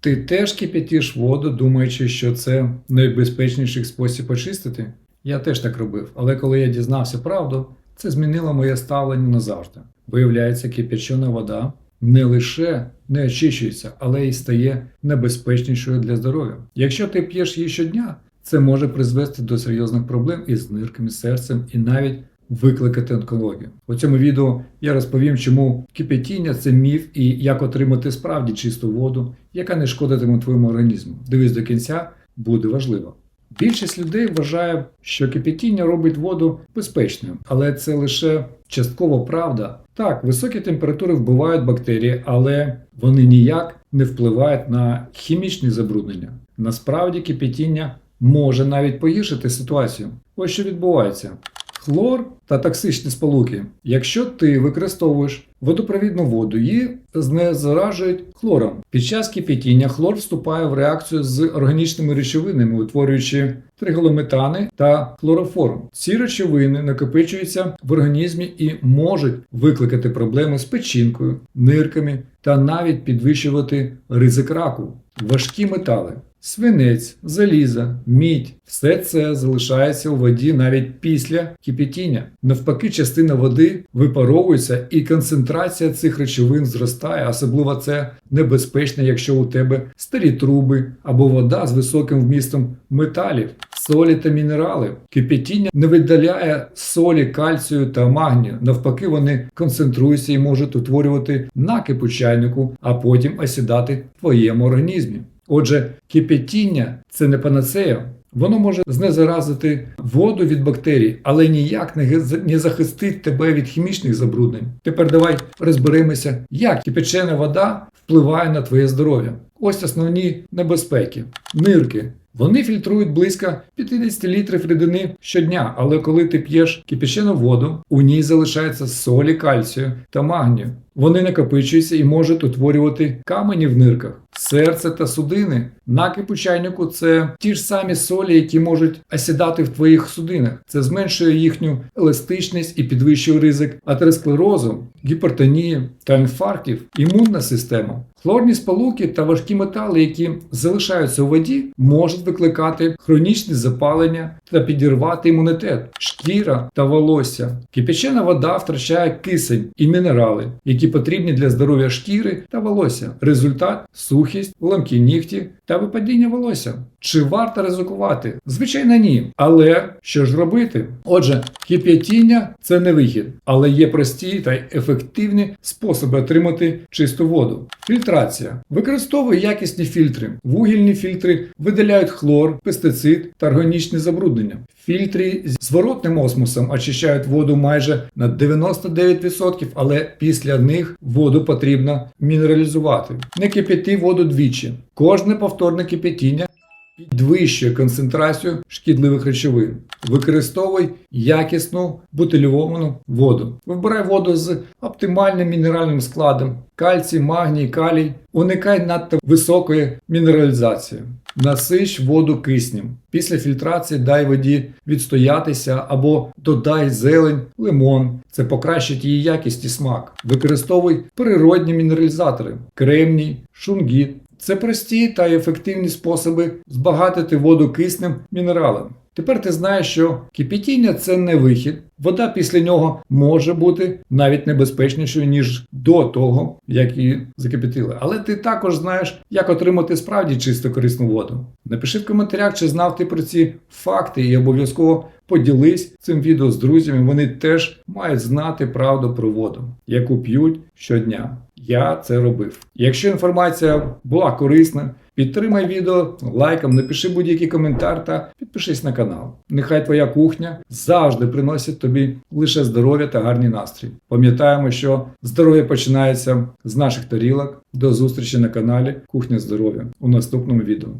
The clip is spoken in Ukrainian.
Ти теж кип'ятиш воду, думаючи, що це найбезпечніший спосіб очистити? Я теж так робив, але коли я дізнався правду, це змінило моє ставлення назавжди. Виявляється, кип'ячена вода не лише не очищується, але й стає небезпечнішою для здоров'я. Якщо ти п'єш її щодня, це може призвести до серйозних проблем із нирками, серцем і навіть викликати онкологію. У цьому відео я розповім, чому кипятіння це міф і як отримати справді чисту воду, яка не шкодитиме твоєму організму. Дивись до кінця, буде важливо. Більшість людей вважає, що кипятіння робить воду безпечною, але це лише частково правда. Так, високі температури вбивають бактерії, але вони ніяк не впливають на хімічні забруднення. Насправді кипятіння може навіть погіршити ситуацію. Ось що відбувається. Хлор та токсичні сполуки. Якщо ти використовуєш водопровідну воду, її знезаражують хлором. Під час кипятіння хлор вступає в реакцію з органічними речовинами, утворюючи триголометани та хлороформ. Ці речовини накопичуються в організмі і можуть викликати проблеми з печінкою, нирками та навіть підвищувати ризик раку. Важкі метали. Свинець, заліза, мідь все це залишається у воді навіть після кипятіння. Навпаки, частина води випаровується і концентрація цих речовин зростає, особливо це небезпечно, якщо у тебе старі труби або вода з високим вмістом металів, солі та мінерали. Кипятіння не видаляє солі, кальцію та магнію. Навпаки, вони концентруються і можуть утворювати накип у чайнику, а потім осідати в твоєму організмі. Отже, кипятіння це не панацея. Воно може знезаразити воду від бактерій, але ніяк не захистить тебе від хімічних забруднень. Тепер давай розберемося, як кипячена вода впливає на твоє здоров'я. Ось основні небезпеки. Нирки. Вони фільтрують близько 50 літрів рідини щодня, але коли ти п'єш кипячену воду, у ній залишається солі кальцію та магнію. Вони накопичуються і можуть утворювати камені в нирках, серце та судини. Накип у чайнику це ті ж самі солі, які можуть осідати в твоїх судинах. Це зменшує їхню еластичність і підвищує ризик атеросклерозу, гіпертонії та інфарктів, імунна система. Хлорні сполуки та важкі метали, які залишаються у воді, можуть викликати хронічне запалення та підірвати імунітет, шкіра та волосся. Кипячена вода втрачає кисень і мінерали, які потрібні для здоров'я шкіри та волосся. Результат сухість, ламкі нігті та випадіння волосся. Чи варто ризикувати? Звичайно, ні. Але що ж робити? Отже, кип'ятіння це не вихід, але є прості та ефективні способи отримати чисту воду. Фільтрація. Використовуй якісні фільтри. Вугільні фільтри видаляють хлор, пестицид та органічні забруднення. Фільтри з зворотним осмосом очищають воду майже на 99%, але після них воду потрібно мінералізувати. Не кип'яти воду двічі. Кожне повторне кип'ятіння підвищує концентрацію шкідливих речовин. Використовуй якісну бутильовану воду. Вибирай воду з оптимальним мінеральним складом: кальцій, магній, калій. Уникай надто високої мінералізації. Насич воду киснем. Після фільтрації дай воді відстоятися або додай зелень, лимон. Це покращить її якість і смак. Використовуй природні мінералізатори: кремній, шунгіт. Це прості та ефективні способи збагатити воду киснем мінералом. Тепер ти знаєш, що кипятіння це не вихід. Вода після нього може бути навіть небезпечнішою, ніж до того, як її закипятили. Але ти також знаєш, як отримати справді чисту корисну воду. Напиши в коментарях, чи знав ти про ці факти, і обов'язково поділись цим відео з друзями. Вони теж мають знати правду про воду, яку п'ють щодня. Я це робив. Якщо інформація була корисна, підтримай відео лайком, напиши будь-який коментар та підпишись на канал. Нехай твоя кухня завжди приносить тобі лише здоров'я та гарний настрій. Пам'ятаємо, що здоров'я починається з наших тарілок. До зустрічі на каналі Кухня Здоров'я у наступному відео.